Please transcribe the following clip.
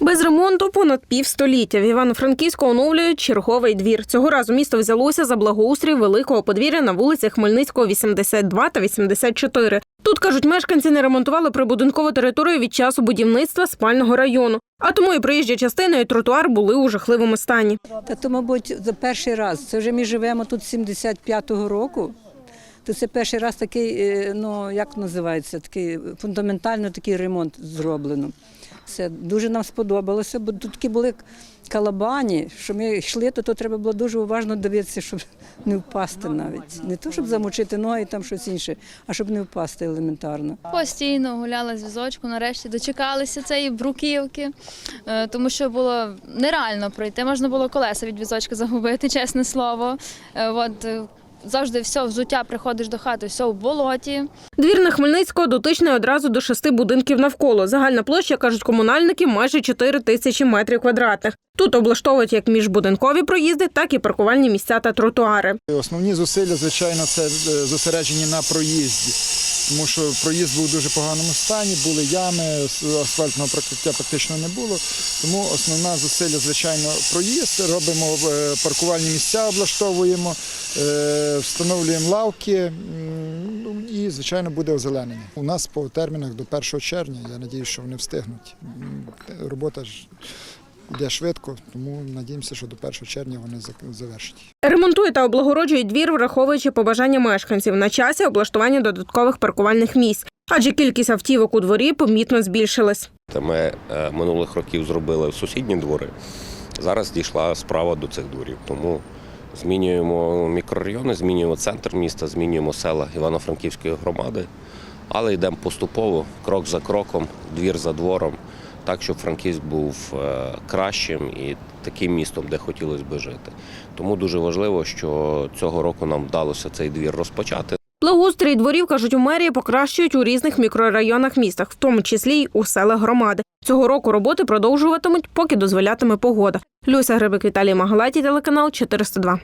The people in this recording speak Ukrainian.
Без ремонту понад півстоліття в Івано-Франківську оновлюють черговий двір. Цього разу місто взялося за благоустрій великого подвір'я на вулицях Хмельницького, 82 та 84. Тут кажуть, мешканці не ремонтували прибудинкову територію від часу будівництва спального району. А тому і проїжджа частина, і тротуар були у жахливому стані. Та то, мабуть, за перший раз. Це вже ми живемо тут з 75-го року. То це перший раз такий, е, ну як називається, такий фундаментально такий ремонт зроблено. Це дуже нам сподобалося, бо тут такі були калабані, що ми йшли, то, то треба було дуже уважно дивитися, щоб не впасти навіть. Не то, щоб замочити ноги, там щось інше, а щоб не впасти елементарно. Постійно гуляла з візочку, нарешті дочекалися цієї бруківки, е, тому що було нереально пройти. Можна було колеса від візочка загубити, чесне слово. Е, От завжди все взуття приходиш до хати, все в болоті. Двір на Хмельницького дотичний одразу до шести будинків навколо. Загальна площа, кажуть комунальники, майже 4 тисячі метрів квадратних. Тут облаштовують як міжбудинкові проїзди, так і паркувальні місця та тротуари. Основні зусилля, звичайно, це е, зосереджені на проїзді, тому що проїзд був в дуже поганому стані, були ями, асфальтного прокриття практично не було. Тому основна зусилля, звичайно, проїзд. Робимо е, паркувальні місця, облаштовуємо, е, встановлюємо лавки ну, і, звичайно, буде озеленення. У нас по термінах до 1 червня, я сподіваюся, що вони встигнуть. Робота ж йде швидко, тому надіємося, що до 1 червня вони завершать. Ремонтують та облагороджують двір, враховуючи побажання мешканців на часі облаштування додаткових паркувальних місць. Адже кількість автівок у дворі помітно збільшилась. Ми е, минулих років зробили сусідні двори. Зараз дійшла справа до цих дворів. Тому змінюємо мікрорайони, змінюємо центр міста, змінюємо села Івано-Франківської громади, але йдемо поступово, крок за кроком, двір за двором, так, щоб Франківськ був е, кращим і таким містом, де хотілося би жити. Тому дуже важливо, що цього року нам вдалося цей двір розпочати. Благоустрій дворів, кажуть, у мерії покращують у різних мікрорайонах містах, в тому числі й у селах громади. Цього року роботи продовжуватимуть, поки дозволятиме погода. Люся Грибик, Віталій Магалаті, телеканал 402.